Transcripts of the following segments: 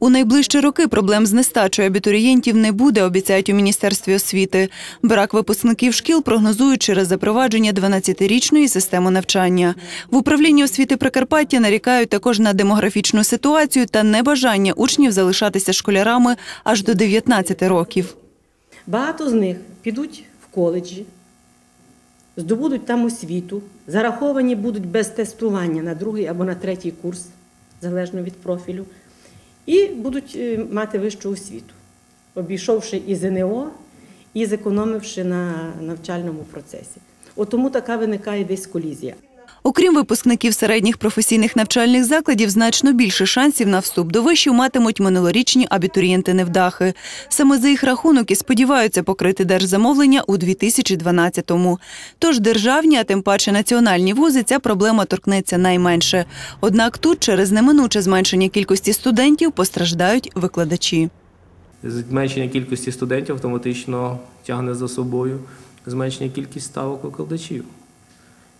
У найближчі роки проблем з нестачою абітурієнтів не буде, обіцяють у міністерстві освіти. Брак випускників шкіл прогнозують через запровадження 12-річної системи навчання. В управлінні освіти Прикарпаття нарікають також на демографічну ситуацію та небажання учнів залишатися школярами аж до 19 років. Багато з них підуть в коледжі, здобудуть там освіту, зараховані будуть без тестування на другий або на третій курс, залежно від профілю, і будуть е, мати вищу освіту, обійшовши і ЗНО, і зекономивши на навчальному процесі. От тому така виникає десь колізія. Окрім випускників середніх професійних навчальних закладів, значно більше шансів на вступ до вишів матимуть минулорічні абітурієнти-невдахи. Саме за їх рахунок і сподіваються покрити держзамовлення у 2012-му. Тож державні, а тим паче національні вузи, ця проблема торкнеться найменше. Однак тут через неминуче зменшення кількості студентів постраждають викладачі. Зменшення кількості студентів автоматично тягне за собою зменшення кількість ставок викладачів.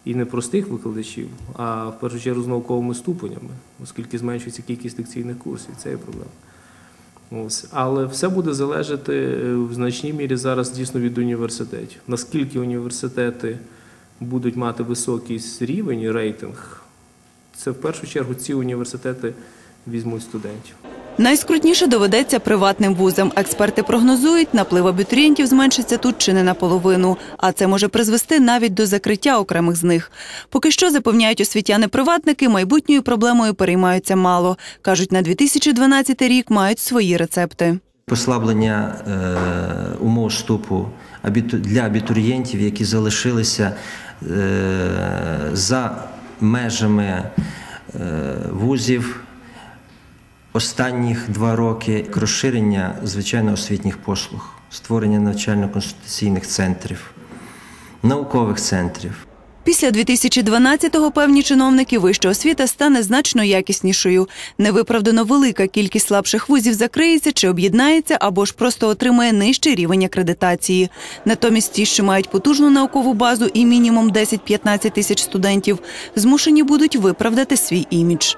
І не простих викладачів, а в першу чергу з науковими ступенями, оскільки зменшується кількість лекційних курсів. Це є проблема. Ось. Але все буде залежати е, в значній мірі зараз дійсно від університетів. Наскільки університети будуть мати високий рівень рейтинг, це в першу чергу ці університети візьмуть студентів. Найскрутніше доведеться приватним вузам. Експерти прогнозують, наплив абітурієнтів зменшиться тут чи не наполовину, а це може призвести навіть до закриття окремих з них. Поки що запевняють освітяни-приватники, майбутньою проблемою переймаються мало. кажуть, на 2012 рік мають свої рецепти. Послаблення е, умов вступу для абітурієнтів, які залишилися е, за межами е, вузів останніх два роки, розширення звичайно освітніх послуг, створення навчально-консультаційних центрів, наукових центрів. Після 2012-го певні чиновники вища освіта стане значно якіснішою. Невиправдано велика кількість слабших вузів закриється чи об'єднається, або ж просто отримає нижчий рівень акредитації. Натомість ті, що мають потужну наукову базу і мінімум 10-15 тисяч студентів, змушені будуть виправдати свій імідж.